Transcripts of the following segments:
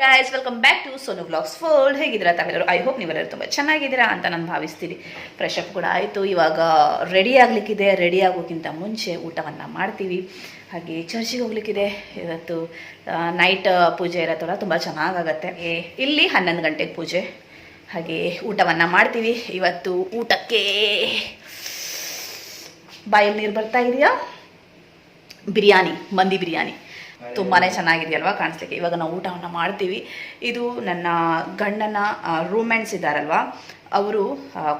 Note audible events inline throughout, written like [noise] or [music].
Guys welcome back to Sonu vlogs fold ಹೇಗಿದ್ದೀರಾ ತಾವೆಲ್ಲರೂ I hope ನೀವೆಲ್ಲರೂ ತುಂಬ ಚೆನ್ನಾಗಿದ್ದೀರಾ ಅಂತ ನಾನು ಭಾವಿಸ್ತೀನಿ. ಫ್ರೆಶ್ ಅಪ್ ಕೂಡ ಆಯಿತು. ಇವಾಗ ರೆಡಿ ಆಗಲಿಕ್ಕಿದೆ. ರೆಡಿ ಆಗೋಕ್ಕಿಂತ ಮುಂಚೆ ಊಟವನ್ನು ಮಾಡ್ತೀವಿ. ಹಾಗೆ ಚರ್ಚಿಗೆ ಹೋಗ್ಲಿಕ್ಕಿದೆ. ಇವತ್ತು ನೈಟ್ ಪೂಜೆ ಇರತ್ತಲ್ಲ, ತುಂಬ ಚೆನ್ನಾಗಾಗತ್ತೆ. ಇಲ್ಲಿ ಹನ್ನೊಂದು ಗಂಟೆಗೆ ಪೂಜೆ. ಹಾಗೆ ಊಟವನ್ನು ಮಾಡ್ತೀವಿ. ಇವತ್ತು ಊಟಕ್ಕೆ ಬಾಯಲ್ಲಿ ನೀರು ಬರ್ತಾ ಇದೆಯಾ? ಬಿರಿಯಾನಿ, ಮಂದಿ ಬಿರಿಯಾನಿ. ತುಂಬಾ ಚೆನ್ನಾಗಿದೆಯಲ್ವಾ ಕಾಣಿಸ್ಲಿಕ್ಕೆ? ಇವಾಗ ನಾವು ಊಟವನ್ನು ಮಾಡ್ತೀವಿ. ಇದು ನನ್ನ ಗಂಡನ ರೂಮೆಂಟ್ಸ್ ಇದ್ದಾರಲ್ವಾ? ಅವರು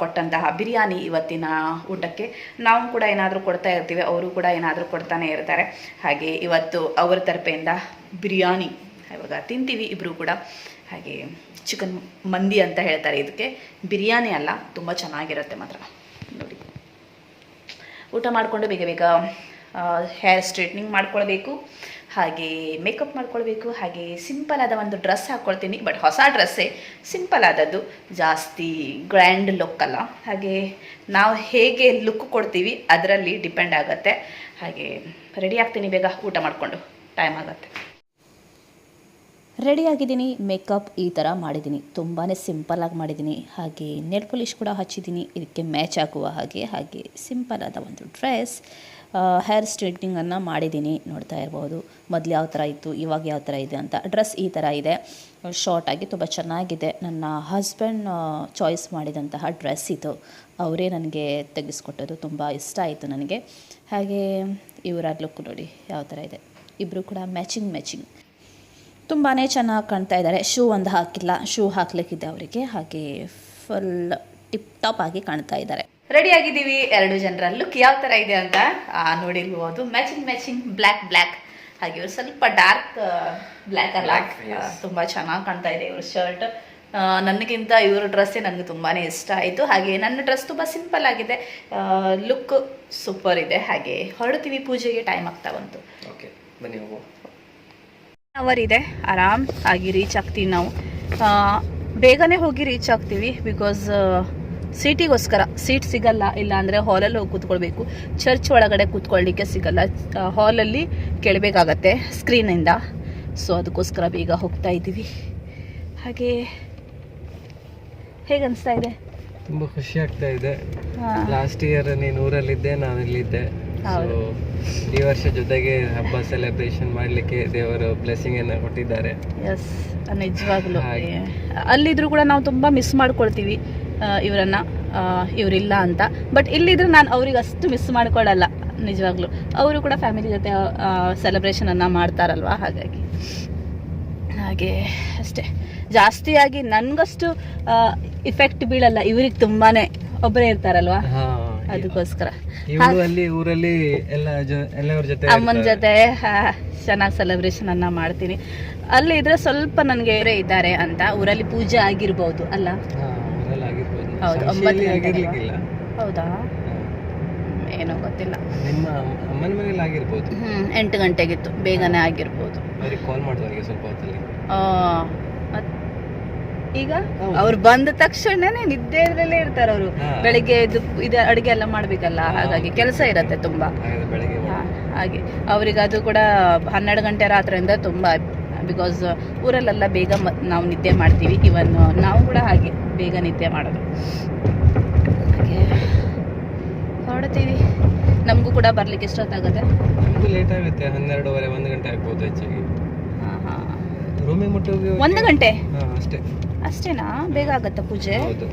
ಕೊಟ್ಟಂತಹ ಬಿರಿಯಾನಿ ಇವತ್ತಿನ ಊಟಕ್ಕೆ. ನಾವು ಕೂಡ ಏನಾದರೂ ಕೊಡ್ತಾ ಇರ್ತೀವಿ. ಅವರು ಕೂಡ ಏನಾದರೂ ಕೊಡ್ತಾನೆ ಇರ್ತಾರೆ. ಹಾಗೆ ಇವತ್ತು ಅವರ ತರಪೆಯಿಂದ ಬಿರಿಯಾನಿ ಇವಾಗ ತಿಂತೀವಿ ಇಬ್ಬರು ಕೂಡ. ಹಾಗೆ ಚಿಕನ್ ಮಂದಿ ಅಂತ ಹೇಳ್ತಾರೆ ಇದಕ್ಕೆ. ಬಿರಿಯಾನಿ ಅಲ್ಲ, ತುಂಬ ಚೆನ್ನಾಗಿರುತ್ತೆ ಮಾತ್ರ. ನೋಡಿ. ಊಟ ಮಾಡಿಕೊಂಡು ಬೇಗ ಬೇಗ ಹೇರ್ ಸ್ಟ್ರೇಟ್ನಿಂಗ್ ಮಾಡ್ಕೊಳ್ಬೇಕು. ಹಾಗೆ ಮೇಕಪ್ ಮಾಡ್ಕೊಳ್ಬೇಕು, ಹಾಗೆ ಸಿಂಪಲ್ ಆದ ಒಂದು ಡ್ರೆಸ್ ಹಾಕ್ಕೊಳ್ತೀನಿ ಬಟ್ ಹೊಸ ಡ್ರೆಸ್ಸೇ ಸಿಂಪಲ್ ಆದದ್ದು ಜಾಸ್ತಿ ಗ್ರ್ಯಾಂಡ್ ಲುಕ್ ಅಲ್ಲ. ಹಾಗೆ ನಾವು ಹೇಗೆ ಲುಕ್ ಕೊಡ್ತೀವಿ ಅದರಲ್ಲಿ ಡಿಪೆಂಡ್ ಆಗುತ್ತೆ. ಹಾಗೆ ರೆಡಿ ಆಗ್ತೀನಿ ಬೇಗ, ಊಟ ಮಾಡಿಕೊಂಡು ಟೈಮ್ ಆಗುತ್ತೆ. ರೆಡಿ ಆಗಿದ್ದೀನಿ ಮೇಕಪ್ ಈ ಥರ ಮಾಡಿದ್ದೀನಿ. ತುಂಬಾ ಸಿಂಪಲ್ಲಾಗಿ ಮಾಡಿದ್ದೀನಿ. ಹಾಗೆ ನೆಲ್ ಪೊಲೀಶ್ ಕೂಡ ಹಚ್ಚಿದ್ದೀನಿ. ಇದಕ್ಕೆ ಮ್ಯಾಚ್ ಆಗುವ ಹಾಗೆ ಹಾಗೆ ಸಿಂಪಲ್ ಆದ ಒಂದು ಡ್ರೆಸ್ ಹೇರ್ ಸ್ಟ್ರೇಟ್ನಿಂಗನ್ನು ಮಾಡಿದ್ದೀನಿ. ನೋಡ್ತಾ ಇರ್ಬೋದು. ಮೊದಲು ಯಾವ ಥರ ಇತ್ತು, ಇವಾಗ ಯಾವ ಥರ ಇದೆ ಅಂತ. ಡ್ರೆಸ್ ಈ ಥರ ಇದೆ. ಶಾರ್ಟಾಗಿ ತುಂಬ ಚೆನ್ನಾಗಿದೆ. ನನ್ನ ಹಸ್ಬೆಂಡ್ ಚಾಯ್ಸ್ ಮಾಡಿದಂತಹ ಡ್ರೆಸ್ ಇದು. ಅವರೇ ನನಗೆ ತೆಗೆಸ್ಕೊಟ್ಟೋದು ತುಂಬ ಇಷ್ಟ ಆಯಿತು ನನಗೆ. ಹಾಗೆ ಇವರ ಲುಕ್ ನೋಡಿ ಯಾವ ಥರ ಇದೆ. ಇಬ್ಬರು ಕೂಡ ಮ್ಯಾಚಿಂಗ್ ಮ್ಯಾಚಿಂಗ್ ತುಂಬಾ ಚೆನ್ನಾಗಿ ಕಾಣ್ತಾ ಇದ್ದಾರೆ. ಶೂ ಒಂದು ಹಾಕಿಲ್ಲ. ಶೂ ಹಾಕ್ಲಿಕ್ಕಿದೆ ಅವರಿಗೆ. ಹಾಗೆ ಫುಲ್ ಟಿಪ್ ಟಾಪ್ ಆಗಿ ಕಾಣ್ತಾ ಇದ್ದಾರೆ. ರೆಡಿ ಆಗಿದ್ದೀವಿ. ಎರಡು ಜನರ ಲುಕ್ ಯಾವ ಥರ ಇದೆ ಅಂತ ನೋಡಿರ್ಬೋದು. ಮ್ಯಾಚಿಂಗ್ ಮ್ಯಾಚಿಂಗ್ ಬ್ಲ್ಯಾಕ್ ಬ್ಲ್ಯಾಕ್ ಹಾಗೆ ಇವ್ರು ಸ್ವಲ್ಪ ಡಾರ್ಕ್ ಬ್ಲ್ಯಾಕ್ ಅಲ್ಲ. ತುಂಬ ಚೆನ್ನಾಗಿ ಕಾಣ್ತಾ ಇದೆ ಇವ್ರ ಶರ್ಟ್ ನನಗಿಂತ ಇವ್ರ ಡ್ರೆಸ್ಸೇ ನನಗೆ ತುಂಬಾ ಇಷ್ಟ ಆಯಿತು. ಹಾಗೆ ನನ್ನ ಡ್ರೆಸ್ ತುಂಬ ಸಿಂಪಲ್ ಆಗಿದೆ. ಲುಕ್ ಸೂಪರ್ ಇದೆ. ಹಾಗೆ ಹೊರಡ್ತೀವಿ ಪೂಜೆಗೆ ಟೈಮ್ ಆಗ್ತಾ ಬಂತು. ಬನ್ನಿ ಅವರ್ ಇದೆ. ಆರಾಮ್ ಆಗಿ ರೀಚ್ ಆಗ್ತೀವಿ ನಾವು. ಬೇಗನೆ ಹೋಗಿ ರೀಚ್ ಆಗ್ತೀವಿ ಬಿಕಾಸ್ ಸೀಟಿಗೋಸ್ಕರ ಸೀಟ್ ಸಿಗಲ್ಲ ಇಲ್ಲ ಅಂದರೆ ಹಾಲಲ್ಲಿ ಹೋಗಿ ಕೂತ್ಕೊಳ್ಬೇಕು. ಚರ್ಚ್ ಒಳಗಡೆ ಕೂತ್ಕೊಳ್ಳಿಕ್ಕೆ ಸಿಗಲ್ಲ. ಹಾಲಲ್ಲಿ ಕೇಳಬೇಕಾಗತ್ತೆ ಸ್ಕ್ರೀನಿಂದ ಸೊ ಅದಕ್ಕೋಸ್ಕರ ಬೇಗ ಹೋಗ್ತಾ ಇದ್ದೀವಿ. ಹಾಗೆ ಹೇಗೆ ಅನಿಸ್ತಾ ಇದೆ? ತುಂಬಾ ಖುಷಿ ಆಗ್ತಾ ಇದೆ. ಲಾಸ್ಟ್ ಇಯರ್ ನೀನು ಊರಲ್ಲಿದ್ದೆ ನಾನು ಇಲ್ಲಿದ್ದೆ ಈ ವರ್ಷ ಜೊತೆಗೆ ಹಬ್ಬ ಸೆಲೆಬ್ರೇಷನ್ ಮಾಡ್ಲಿಕ್ಕೆ ದೇವರು ಬ್ಲೆಸಿಂಗ್ ಅನ್ನ ಕೊಟ್ಟಿದ್ದಾರೆ. ಎಸ್ ನಿಜವಾಗ್ಲೂ. ಅಲ್ಲಿದ್ರು ಕೂಡ ನಾವು ತುಂಬಾ ಮಿಸ್ ಮಾಡ್ಕೊಳ್ತೀವಿ. ಇವರನ್ನ ಇವರಿಲ್ಲ ಅಂತ. ಬಟ್ ಇಲ್ಲಿದ್ರೆ ನಾನು ಅವ್ರಿಗೆ ಅಷ್ಟು ಮಿಸ್ ಮಾಡ್ಕೊಳ್ಳಲ್ಲ ನಿಜವಾಗ್ಲೂ. ಅವರು ಕೂಡ ಫ್ಯಾಮಿಲಿ ಜೊತೆ ಸೆಲೆಬ್ರೇಷನ್ ಅನ್ನ ಮಾಡ್ತಾರಲ್ವಾ ಹಾಗಾಗಿ. ಹಾಗೆ ಅಷ್ಟೇ. ಜಾಸ್ತಿಯಾಗಿ ನನಗಷ್ಟು ಇಫೆಕ್ಟ್ ಬೀಳಲ್ಲ. ಇವ್ರಿಗೆ ತುಂಬಾನೇ ಒಬ್ಬರೇ ಇರ್ತಾರಲ್ವಾ? ಅದಕ್ಕೋಸ್ಕರ ಊರಲ್ಲಿ ಜೊತೆ ಅಮ್ಮನ. ಜೊತೆ ಚೆನ್ನಾಗಿ ಸೆಲೆಬ್ರೇಷನ್ ಅನ್ನ ಮಾಡ್ತೀನಿ. ಅಲ್ಲಿ ಇದ್ರೆ ಸ್ವಲ್ಪ ನನಗೆ ಇದ್ದಾರೆ ಅಂತ. ಊರಲ್ಲಿ ಪೂಜೆ ಆಗಿರ್ಬೋದು ಅಲ್ಲ? ಹಾ, ಆಗಿರ್ಬೋದು ಹೌದು, ಒಂಬತ್ತು ಆಗಿರ್ಲಿಕ್ಕಿಲ್ಲ ಹೌದಾ? ಏನೋ ಗೊತ್ತಿಲ್ಲ. ನಿಮ್ಮ ಅಮ್ಮನ ಮನೇಲಿ ಆಗಿರ್ಬೋದು. ಎಂಟು ಗಂಟೆಗಿತ್ತು. ಬೇಗನೆ ಆಗಿರ್ಬೋದು. ಅವ್ರಿಗೆ ಕಾಲ್ ಮಾಡುವವರಿಗೆ ಸ್ವಲ್ಪ ಹೊತ್ತಲ್ಲಿ. ಈಗ. ಅವ್ರು ಬಂದ ತಕ್ಷಣನೇ ನಿದ್ದೆ ಇದ್ರಲ್ಲೇ ಇರ್ತಾರೆ ಅವರು. ಬೆಳಿಗ್ಗೆ ಇದು ಇದು ಅಡುಗೆ ಎಲ್ಲ ಮಾಡಬೇಕಲ್ಲ? ಹಾಗಾಗಿ ಕೆಲಸ ಇರತ್ತೆ ತುಂಬಾ. ಹಾಗೆ. ಅವ್ರಿಗೆ ಅದು ಕೂಡ ಹನ್ನೆರಡು ಗಂಟೆ ರಾತ್ರಿಯಿಂದ ತುಂಬ ಬಿಕಾಸ್ ಊರಲ್ಲೆಲ್ಲ ಬೇಗ ನಾವು ನಿದ್ದೆ ಮಾಡ್ತೀವಿ. ಇವನ್ ನಾವು ಕೂಡ ಹಾಗೆ. ಬೇಗ ನಿದ್ದೆ ಮಾಡೋದು. ಹಾಗೆ ಹೊರಡ್ತೀವಿ ನಮಗೂ ಕೂಡ ಬರ್ಲಿಕ್ಕೆ ಎಷ್ಟೊತ್ತಾಗುತ್ತೆ ನಮಗೂ ಲೇಟ್ ಆಗುತ್ತೆ ಹನ್ನೆರಡುವರೆ ಒಂದು ಗಂಟೆ ಆಗ್ಬೋದು ಹೆಚ್ಚಾಗಿ. ಹಾಂ ಹಾಂ ರೂಮಿಗೆ ಮುಟ್ಟೋಗಿ ಒಂದು ಗಂಟೆ? ಹಾ ಅಷ್ಟೇ. ಅಷ್ಟೇನಾ? ಬೇಗ ಆಗುತ್ತಾ ಪೂಜೆ? ಹೌದು.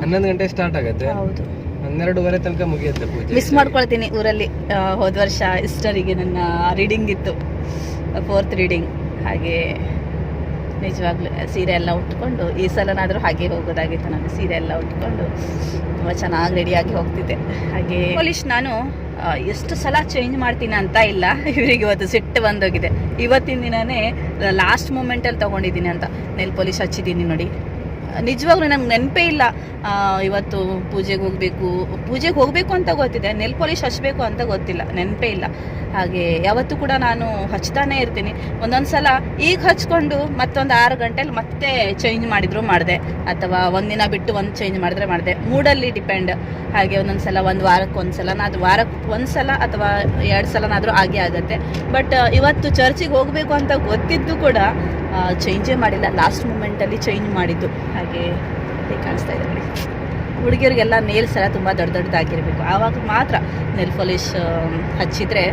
ಹನ್ನೊಂದು ಗಂಟೆ ಸ್ಟಾರ್ಟ್ ಆಗುತ್ತೆ. ಹೌದು. ಹನ್ನೆರಡುವರೆ ತನಕ ಮುಗಿಯುತ್ತೆ ಪೂಜೆ. ಮಿಸ್ ಮಾಡ್ಕೊಳ್ತೀನಿ ಊರಲ್ಲಿ. ಹೋದ ವರ್ಷ ಇಷ್ಟರಿಗೆ ನನ್ನ ರೀಡಿಂಗ್ ಇತ್ತು. ಫೋರ್ತ್ ರೀಡಿಂಗ್ ಹಾಗೆ ನಿಜವಾಗ್ಲೂ ಸೀರೆ ಎಲ್ಲ ಉಟ್ಕೊಂಡು, ಈ ಸಲನಾದರೂ ಹಾಗೆ ಹೋಗೋದಾಗಿತ್ತು ನಾನು ಸೀರೆ ಎಲ್ಲ ಉಟ್ಕೊಂಡು ತುಂಬ ಚೆನ್ನಾಗಿ ರೆಡಿಯಾಗಿ ಹೋಗ್ತಿದ್ದೆ. ಹಾಗೆ ಪೊಲೀಸ್ ನಾನು ಎಷ್ಟು ಸಲ ಚೇಂಜ್ ಮಾಡ್ತೀನಿ ಅಂತ ಇಲ್ಲ. ಇವರಿಗೆ ಇವತ್ತು ಸಿಟ್ಟು ಬಂದೋಗಿದೆ. ಇವತ್ತಿನ ದಿನನೇ ಲಾಸ್ಟ್ ಮೂಮೆಂಟಲ್ಲಿ ತೊಗೊಂಡಿದ್ದೀನಿ ಅಂತ. ನೆಲ್ ಪೊಲೀಸ್ ಹಚ್ಚಿದ್ದೀನಿ ನೋಡಿ. ನಿಜವಾಗ್ಲೂ ನಮ್ಗೆ ನೆನಪೇ ಇಲ್ಲ ಇವತ್ತು ಪೂಜೆಗೆ ಹೋಗಬೇಕು ಪೂಜೆಗೆ ಹೋಗಬೇಕು ಅಂತ ಗೊತ್ತಿದೆ, ನೆಲ್ ಪಾಲಿಶ್ ಹಚ್ಚಬೇಕು ಅಂತ ಗೊತ್ತಿಲ್ಲ, ನೆನಪೇ ಇಲ್ಲ. ಹಾಗೆ ಯಾವತ್ತೂ ಕೂಡ ನಾನು ಹಚ್ತಾನೇ ಇರ್ತೀನಿ. ಒಂದೊಂದು ಸಲ ಈಗ ಹಚ್ಕೊಂಡು ಮತ್ತೊಂದು ಆರು ಗಂಟೆಲಿ ಮತ್ತೆ ಚೇಂಜ್ ಮಾಡಿದ್ರು ಮಾಡಿದೆ. ಅಥವಾ ಒಂದಿನ ಬಿಟ್ಟು ಒಂದು ಚೇಂಜ್ ಮಾಡಿದ್ರೆ ಮಾಡಿದೆ. ಮೂಡಲ್ಲಿ ಡಿಪೆಂಡ್ ಹಾಗೆ ಒಂದೊಂದು ಸಲ ಒಂದು ವಾರಕ್ಕೆ ಒಂದು ಸಲ ಅದು ವಾರಕ್ಕೆ ಒಂದು ಸಲ ಅಥವಾ ಎರಡು ಸಲನಾದರೂ ಆಗೇ ಆಗುತ್ತೆ. ಬಟ್ ಇವತ್ತು ಚರ್ಚಿಗೆ ಹೋಗಬೇಕು ಅಂತ ಗೊತ್ತಿದ್ದು ಕೂಡ ಚೇಂಜೇ ಮಾಡಿಲ್ಲ. ಲಾಸ್ಟ್ ಮೂಮೆಂಟಲ್ಲಿ ಚೇಂಜ್ ಮಾಡಿದ್ದು. ಹಾಗೆ ಕಾಣಿಸ್ತಾ ಇದೆ ನೋಡಿ. ಹುಡುಗಿಯರಿಗೆಲ್ಲ ನೇಲ್ಸ್ ಎಲ್ಲ ತುಂಬ ದೊಡ್ಡ ದೊಡ್ಡದಾಗಿರಬೇಕು. ಆವಾಗ ಮಾತ್ರ ನೆಲ್ ಪಾಲಿಶ್ ಹಚ್ಚಿದರೆ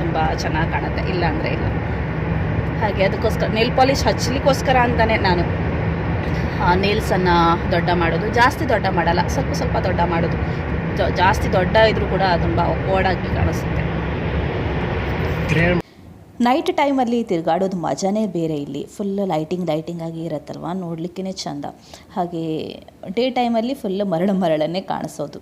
ತುಂಬ ಚೆನ್ನಾಗಿ ಕಾಣುತ್ತೆ. ಇಲ್ಲ ಅಂದರೆ ಇಲ್ಲ. ಹಾಗೆ ಅದಕ್ಕೋಸ್ಕರ ನೆಲ್ ಪಾಲಿಶ್ ಹಚ್ಚಲಿಕ್ಕೋಸ್ಕರ ಅಂತಲೇ ನಾನು ನೇಲ್ಸನ್ನು ದೊಡ್ಡ ಮಾಡೋದು. ಜಾಸ್ತಿ ದೊಡ್ಡ ಮಾಡಲ್ಲ. ಸ್ವಲ್ಪ ಸ್ವಲ್ಪ ದೊಡ್ಡ ಮಾಡೋದು. ಜಾಸ್ತಿ ದೊಡ್ಡ ಇದ್ರೂ ಕೂಡ ತುಂಬ ಓಡಾಗಿ ಕಾಣಿಸುತ್ತೆ. ನೈಟ್ ಟೈಮಲ್ಲಿ ತಿರುಗಾಡೋದು ಮಜಾನೇ ಬೇರೆ ಇಲ್ಲಿ. ಫುಲ್ ಲೈಟಿಂಗ್ ಲೈಟಿಂಗ್ ಆಗಿ ಇರುತ್ತಲ್ವ? ನೋಡಲಿಕ್ಕೇ ಚಂದ. ಹಾಗೆ ಡೇ ಟೈಮಲ್ಲಿ ಫುಲ್ ಮರಳು ಮರಳನ್ನೇ ಕಾಣಿಸೋದು.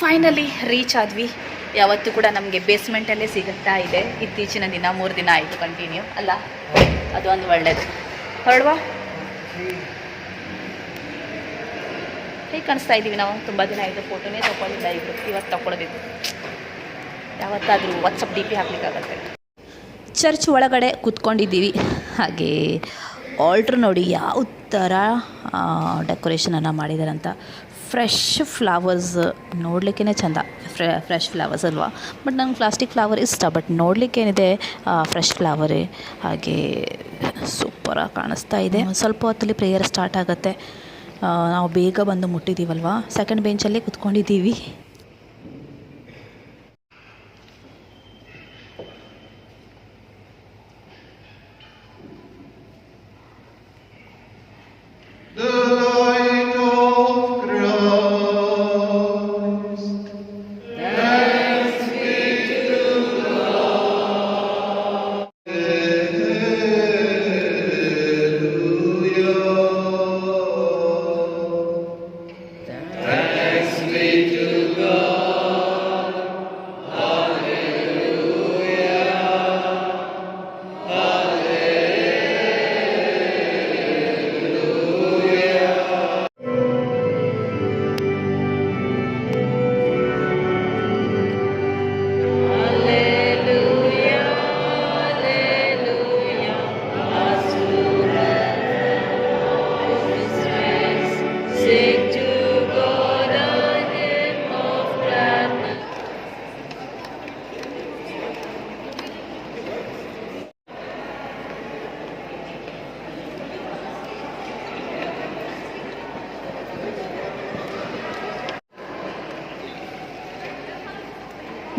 ಫೈನಲಿ ರೀಚ್ ಆದ್ವಿ. ಯಾವತ್ತೂ ಕೂಡ ನಮಗೆ ಬೇಸ್ಮೆಂಟಲ್ಲೇ ಸಿಗುತ್ತಾ ಇದೆ. ಇತ್ತೀಚಿನ ದಿನ, ಮೂರು ದಿನ ಆಯಿತು ಕಂಟಿನ್ಯೂ ಅಲ್ಲ ಅದೊಂದು ಒಳ್ಳೆಯದು ಹೊರಡುವ? ಹೇಗೆ ಕಾಣಿಸ್ತಾ ಇದ್ದೀವಿ ನಾವು? ತುಂಬ ದಿನ ಆಯಿತು ಫೋಟೋನೇ ತೊಗೊಂಡಿಲ್ಲ ಇದು ಇವತ್ತು ತಗೊಳ್ಬೇಕು ಯಾವತ್ತಾದರೂ ವಾಟ್ಸಪ್ ಡಿ ಪಿ ಹಾಕ್ಲಿಕ್ಕಾಗತ್ತೆ. ಚರ್ಚ್ ಒಳಗಡೆ ಕೂತ್ಕೊಂಡಿದ್ದೀವಿ. ಹಾಗೆ ಆಲ್ಟ್ರ್ ನೋಡಿ ಯಾವ ಥರ ಡೆಕೋರೇಷನನ್ನು ಮಾಡಿದ್ದಾರೆ ಅಂತ. ಫ್ರೆಶ್ ಫ್ಲವರ್ಸ್ ನೋಡಲಿಕ್ಕೇ ಚಂದ. ಫ್ರೆ ಫ್ರೆಶ್ ಫ್ಲವರ್ಸ್ ಅಲ್ವಾ? ಬಟ್ ನಂಗೆ ಪ್ಲಾಸ್ಟಿಕ್ ಫ್ಲವರ್ ಇಷ್ಟ ಬಟ್ ನೋಡಲಿಕ್ಕೇನಿದೆ ಫ್ರೆಶ್ ಫ್ಲವರೇ ಹಾಗೆ ಸೂಪರಾಗಿ ಕಾಣಿಸ್ತಾ ಇದೆ. ಸ್ವಲ್ಪ ಹೊತ್ತಲ್ಲಿ ಪ್ರೇಯರ್ ಸ್ಟಾರ್ಟ್ ಆಗುತ್ತೆ. ನಾವು ಬೇಗ ಬಂದು ಮುಟ್ಟಿದ್ದೀವಲ್ವಾ ಸೆಕೆಂಡ್ ಬೆಂಚಲ್ಲೇ ಕೂತ್ಕೊಂಡಿದ್ದೀವಿ.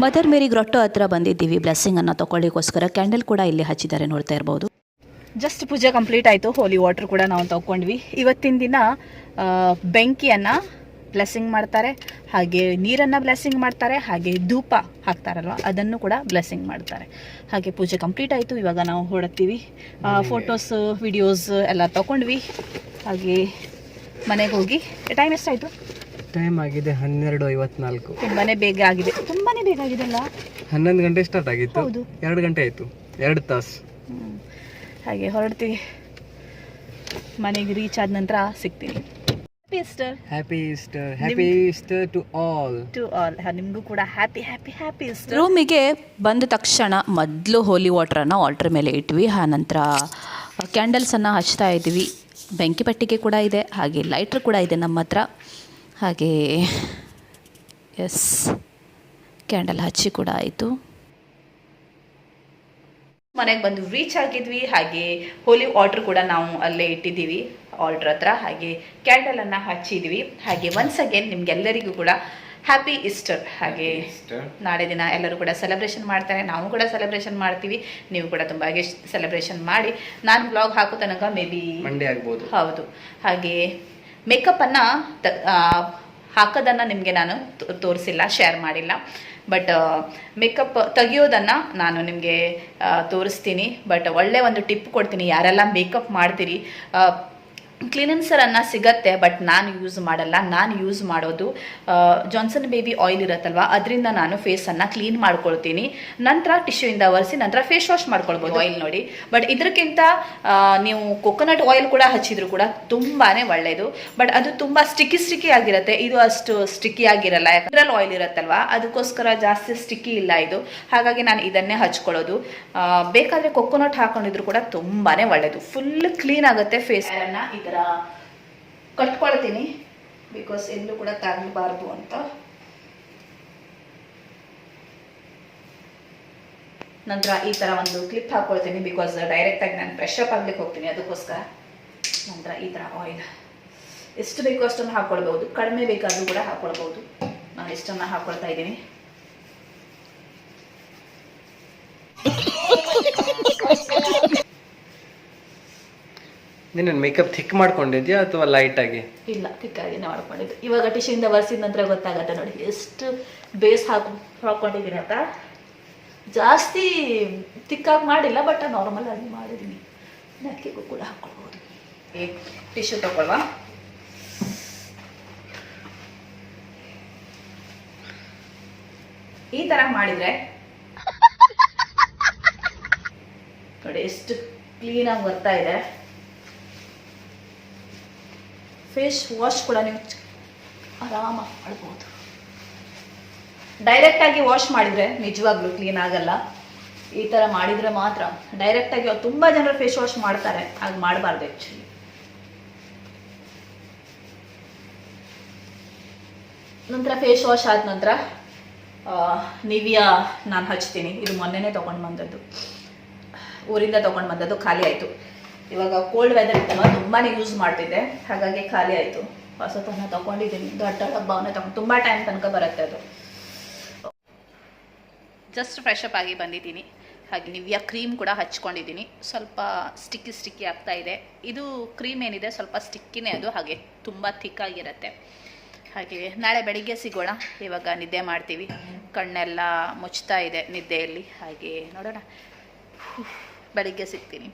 ಮದರ್ ಮೇರಿ ಗ್ರೊಟ್ಟೋ ಹತ್ರ ಬಂದಿದ್ದೀವಿ. ಬ್ಲೆಸ್ಸಿಂಗನ್ನು ತೊಗೊಳ್ಳಿಕ್ಕೋಸ್ಕರ ಕ್ಯಾಂಡಲ್ ಕೂಡ ಇಲ್ಲಿ ಹಚ್ಚಿದ್ದಾರೆ ನೋಡ್ತಾ ಇರ್ಬೋದು. ಜಸ್ಟ್ ಪೂಜೆ ಕಂಪ್ಲೀಟ್ ಆಯಿತು. ಹೋಲಿ ವಾಟರ್ ಕೂಡ ನಾವು ತಗೊಂಡ್ವಿ ಇವತ್ತಿನ ದಿನ ಬೆಂಕಿಯನ್ನ ಬೆಂಕಿಯನ್ನು ಬ್ಲೆಸ್ಸಿಂಗ್ ಮಾಡ್ತಾರೆ. ಹಾಗೆ ನೀರನ್ನು ಬ್ಲೆಸ್ಸಿಂಗ್ ಮಾಡ್ತಾರೆ. ಹಾಗೆ ಧೂಪ ಹಾಕ್ತಾರಲ್ವ ಅದನ್ನು ಕೂಡ ಬ್ಲೆಸ್ಸಿಂಗ್ ಮಾಡ್ತಾರೆ. ಹಾಗೆ ಪೂಜೆ ಕಂಪ್ಲೀಟ್ ಆಯಿತು. ಇವಾಗ ನಾವು ಹೊಡತ್ತೀವಿ ಫೋಟೋಸ್ ವಿಡಿಯೋಸ್ ಎಲ್ಲ ತಗೊಂಡ್ವಿ ಹಾಗೆ ಮನೆಗೆ ಹೋಗಿ. ಟೈಮ್ ಎಷ್ಟಾಯಿತು? ಟೈಮ್ ಆಗಿದೆ ಹನ್ನೆರಡು ಐವತ್ನಾಲ್ಕು. ತುಂಬಾನೇ ಬೇಗ ಆಗಿದೆ. ತುಂಬಾನೇ ಬೇಗ ಆಗಿದೆ ಅಲ್ಲ? ಹನ್ನೊಂದು ಗಂಟೆ ಸ್ಟಾರ್ಟ್ ಆಗಿತ್ತು. ಹೌದು. ಎರಡು ಗಂಟೆ ಆಯಿತು. ಎರಡು ತಾಸು. ಹ್ಮ್. ಹಾಗೆ ಹೊರಡ್ತೀವಿ. ಮನೆಗೆ ರೀಚ್ ಆದ ನಂತರ ಸಿಗ್ತೀನಿ. Easter happy Easter happy Easter to all to all ನಿಮಗೂ ಕೂಡ ಹ್ಯಾಪಿ ಹ್ಯಾಪಿ ಹ್ಯಾಪಿ ಈಸ್ಟರ್ ರೂಮಿಗೆ ಬಂದ ತಕ್ಷಣ ಮೊದಲು ಹೋಲಿ ವಾಟ್ರನ್ನು ಆಲ್ಟ್ರ್ ಮೇಲೆ ಇಟ್ವಿ. ಆನಂತರ ಕ್ಯಾಂಡಲ್ಸನ್ನು ಹಚ್ತಾ ಇದ್ವಿ. ಬೆಂಕಿ ಪಟ್ಟಿಗೆ ಕೂಡ ಇದೆ. ಹಾಗೆ ಲೈಟ್ರ್ ಕೂಡ ಇದೆ ನಮ್ಮ ಹತ್ರ. ಹಾಗೆ ಎಸ್ ಕ್ಯಾಂಡಲ್ ಹಚ್ಚಿ ಕೂಡ ಆಯಿತು. ಮನೆಗೆ ಬಂದು ರೀಚ್ ಆಗಿದ್ವಿ ಹಾಗೆ ಹೋಲಿ ವಾಟರ್ ಕೂಡ ನಾವು ಅಲ್ಲೇ ಇಟ್ಟಿದ್ದೀವಿ ಆರ್ಡ್ರ್ ಹತ್ರ. ಹಾಗೆ ಕ್ಯಾಂಡಲ್ ಅನ್ನ ಹಚ್ಚಿದ್ವಿ. ಹಾಗೆ ಒನ್ಸ್ ಅಗೇನ್ ನಿಮ್ಗೆಲ್ಲರಿಗೂ ಕೂಡ ಹ್ಯಾಪಿ ಈಸ್ಟರ್ ಹಾಗೆ ನಾಳೆ ದಿನ ಎಲ್ಲರೂ ಕೂಡ ಸೆಲೆಬ್ರೇಷನ್ ಮಾಡ್ತಾರೆ. ನಾವು ಕೂಡ ಸೆಲೆಬ್ರೇಷನ್ ಮಾಡ್ತೀವಿ. ನೀವು ಕೂಡ ತುಂಬ ಸೆಲೆಬ್ರೇಷನ್ ಮಾಡಿ. ನಾನು ಬ್ಲಾಗ್ ಹಾಕೋ ತನಕ ಮೇ ಬಿ ಮಂಡೇ ಆಗ್ಬೋದು. ಹೌದು. ಹಾಗೆ ಮೇಕಪ್ಪನ್ನು ಹಾಕೋದನ್ನು ನಿಮಗೆ ನಾನು ತೋರಿಸಿಲ್ಲ ಶೇರ್ ಮಾಡಿಲ್ಲ. ಬಟ್ ಮೇಕಪ್ ತೆಗಿಯೋದನ್ನು ನಾನು ನಿಮಗೆ ತೋರಿಸ್ತೀನಿ. ಬಟ್ ಒಳ್ಳೆ ಒಂದು ಟಿಪ್ ಕೊಡ್ತೀನಿ. ಯಾರೆಲ್ಲ ಮೇಕಪ್ ಮಾಡ್ತೀರಿ ಕ್ಲೀನೆನ್ಸರನ್ನು ಸಿಗತ್ತೆ ಬಟ್ ನಾನು ಯೂಸ್ ಮಾಡಲ್ಲ. ನಾನು ಯೂಸ್ ಮಾಡೋದು ಜಾನ್ಸನ್ ಬೇಬಿ ಆಯಿಲ್ ಇರುತ್ತಲ್ವ? ಅದರಿಂದ ನಾನು ಫೇಸನ್ನು ಕ್ಲೀನ್ ಮಾಡ್ಕೊಳ್ತೀನಿ. ನಂತರ ಟಿಶ್ಯೂಯಿಂದ ಒರೆಸಿ ನಂತರ ಫೇಸ್ ವಾಶ್ ಮಾಡ್ಕೊಳ್ಬೋದು. ಆಯಿಲ್ ನೋಡಿ. ಬಟ್ ಇದಕ್ಕಿಂತ ನೀವು ಕೊಕೊನಟ್ ಆಯಿಲ್ ಕೂಡ ಹಚ್ಚಿದ್ರು ಕೂಡ ತುಂಬಾ ಒಳ್ಳೆಯದು ಬಟ್ ಅದು ತುಂಬ ಸ್ಟಿಕ್ಕಿ ಸ್ಟಿಕ್ಕಿ ಆಗಿರುತ್ತೆ. ಇದು ಅಷ್ಟು ಸ್ಟಿಕ್ಕಿ ಆಗಿರಲ್ಲ. ಯಾಕಂದ್ರೆ ಆಯಿಲ್ ಇರುತ್ತಲ್ವ? ಅದಕ್ಕೋಸ್ಕರ ಜಾಸ್ತಿ ಸ್ಟಿಕ್ಕಿ ಇಲ್ಲ ಇದು. ಹಾಗಾಗಿ ನಾನು ಇದನ್ನೇ ಹಚ್ಕೊಳ್ಳೋದು. ಬೇಕಾದರೆ ಕೊಕೊನಟ್ ಹಾಕೊಂಡಿದ್ರು ಕೂಡ ತುಂಬಾನೇ ಒಳ್ಳೆಯದು ಫುಲ್ ಕ್ಲೀನ್ ಆಗುತ್ತೆ ಫೇಸ್ ಈ ಥರ ಕಟ್ಕೊಳ್ತೀನಿ ಬಿಕಾಸ್ ಎಲ್ಲೂ ಕೂಡ ತಾಗಲಬಾರ್ದು ಅಂತ. ನಂತರ ಈ ಥರ ಒಂದು ಕ್ಲಿಪ್ ಹಾಕ್ಕೊಳ್ತೀನಿ ಬಿಕಾಸ್ ಡೈರೆಕ್ಟಾಗಿ ನಾನು ಫ್ರೆಶ್ ಅಪ್ ಆಗ್ಲಿಕ್ಕೆ ಹೋಗ್ತೀನಿ ಅದಕ್ಕೋಸ್ಕರ. ನಂತರ ಈ ಥರ ಆಯಿಲ್ ಎಷ್ಟು ಬೇಕೋ ಅಷ್ಟನ್ನು ಹಾಕ್ಕೊಳ್ಬೋದು ಕಡಿಮೆ ಬೇಕಾದರೂ ಕೂಡ ಹಾಕ್ಕೊಳ್ಬೋದು ನಾನು ಇಷ್ಟನ್ನು ಹಾಕ್ಕೊಳ್ತಾ ಇದ್ದೀನಿ. ನೀನು ಮೇಕಪ್ ಥಿಕ್ ಮಾಡ್ಕೊಂಡಿದ್ಯಾ ಅಥವಾ ಲೈಟ್ ಆಗಿ? ಇಲ್ಲ ತಿಕ್ಕಾಗಿನೇ ಮಾಡ್ಕೊಂಡಿದ್ದು. ಇವಾಗ ಟಿಶಿಂದ ಬರ್ಸಿದ ನಂತರ ಗೊತ್ತಾಗತ್ತೆ ನೋಡಿ ಎಷ್ಟು ಬೇಸ್ ಹಾಕು ಹಾಕೊಂಡಿದ್ದೀನಿ ಅಂತ. ಜಾಸ್ತಿ ತಿಕ್ಕಾಗಿ ಮಾಡಿಲ್ಲ ಬಟ್ ನಾರ್ಮಲ್ ಆಗಿ ಮಾಡಿದ್ದೀನಿ ನಕ್ಕಿಗೂ ಕೂಡ ಹಾಕೊಳ್ಬೋದು. ಈ ಟಿಶ್ಯೂ ತಗೊಳ್ವಾ? ಈ ಥರ ಮಾಡಿದರೆ? [laughs] ನೋಡಿ ಎಷ್ಟು ಕ್ಲೀನಾಗಿ ಬರ್ತಾ ಇದೆ. ಫೇಸ್ ವಾಶ್ ಕೂಡ ನೀವು ಆರಾಮಾಗಿ ಮಾಡ್ಬೋದು. ಡೈರೆಕ್ಟಾಗಿ ವಾಶ್ ಮಾಡಿದರೆ ನಿಜವಾಗ್ಲೂ ಕ್ಲೀನ್ ಆಗಲ್ಲ. ಈ ಥರ ಮಾಡಿದರೆ ಮಾತ್ರ. ಡೈರೆಕ್ಟಾಗಿ ತುಂಬ ಜನರು ಫೇಸ್ ವಾಶ್ ಮಾಡ್ತಾರೆ. ಹಾಗೆ ಮಾಡಬಾರ್ದು ಆ್ಯಕ್ಚುಲಿ ನಂತರ ಫೇಸ್ ವಾಶ್ ಆದ ನಂತರ ನಿವಿಯಾ ನಾನು ಹಚ್ತೀನಿ. ಇದು ಮೊನ್ನೆನೇ ತೊಗೊಂಡು ಬಂದದ್ದು. ಊರಿಂದ ತೊಗೊಂಡು ಬಂದದ್ದು ಖಾಲಿ ಆಯಿತು. ಇವಾಗ ಕೋಲ್ಡ್ ವೆದರ್ ಇತ್ತಲ್ಲ ತುಂಬಾ ಯೂಸ್ ಮಾಡ್ತಿದ್ದೆ. ಹಾಗಾಗಿ ಖಾಲಿ ಆಯಿತು. ಹೊಸತನ್ನ ತೊಗೊಂಡಿದ್ದೀನಿ. ದೊಡ್ಡ ಹಬ್ಬವನ್ನ ತಗೊಂಡು ತುಂಬ ಟೈಮ್ ತನಕ ಬರುತ್ತೆ ಅದು. ಜಸ್ಟ್ ಫ್ರೆಶ್ ಅಪ್ ಆಗಿ ಬಂದಿದ್ದೀನಿ. ಹಾಗೆ ನಿವ್ಯ ಕ್ರೀಮ್ ಕೂಡ ಹಚ್ಕೊಂಡಿದ್ದೀನಿ. ಸ್ವಲ್ಪ ಸ್ಟಿಕ್ಕಿ ಸ್ಟಿಕ್ಕಿ ಆಗ್ತಾ ಇದೆ. ಇದು ಕ್ರೀಮ್ ಏನಿದೆ, ಸ್ವಲ್ಪ ಸ್ಟಿಕ್ಕಿನೇ ಅದು. ಹಾಗೆ ತುಂಬ ಥಿಕ್ಕಾಗಿರುತ್ತೆ ಹಾಗೆ ನಾಳೆ ಬೆಳಿಗ್ಗೆ ಸಿಗೋಣ. ಇವಾಗ ನಿದ್ದೆ ಮಾಡ್ತೀವಿ. ಕಣ್ಣೆಲ್ಲ ಮುಚ್ತಾ ಇದೆ ನಿದ್ದೆಯಲ್ಲಿ. ಹಾಗೆ ನೋಡೋಣ. ಬೆಳಿಗ್ಗೆ ಸಿಗ್ತೀನಿ.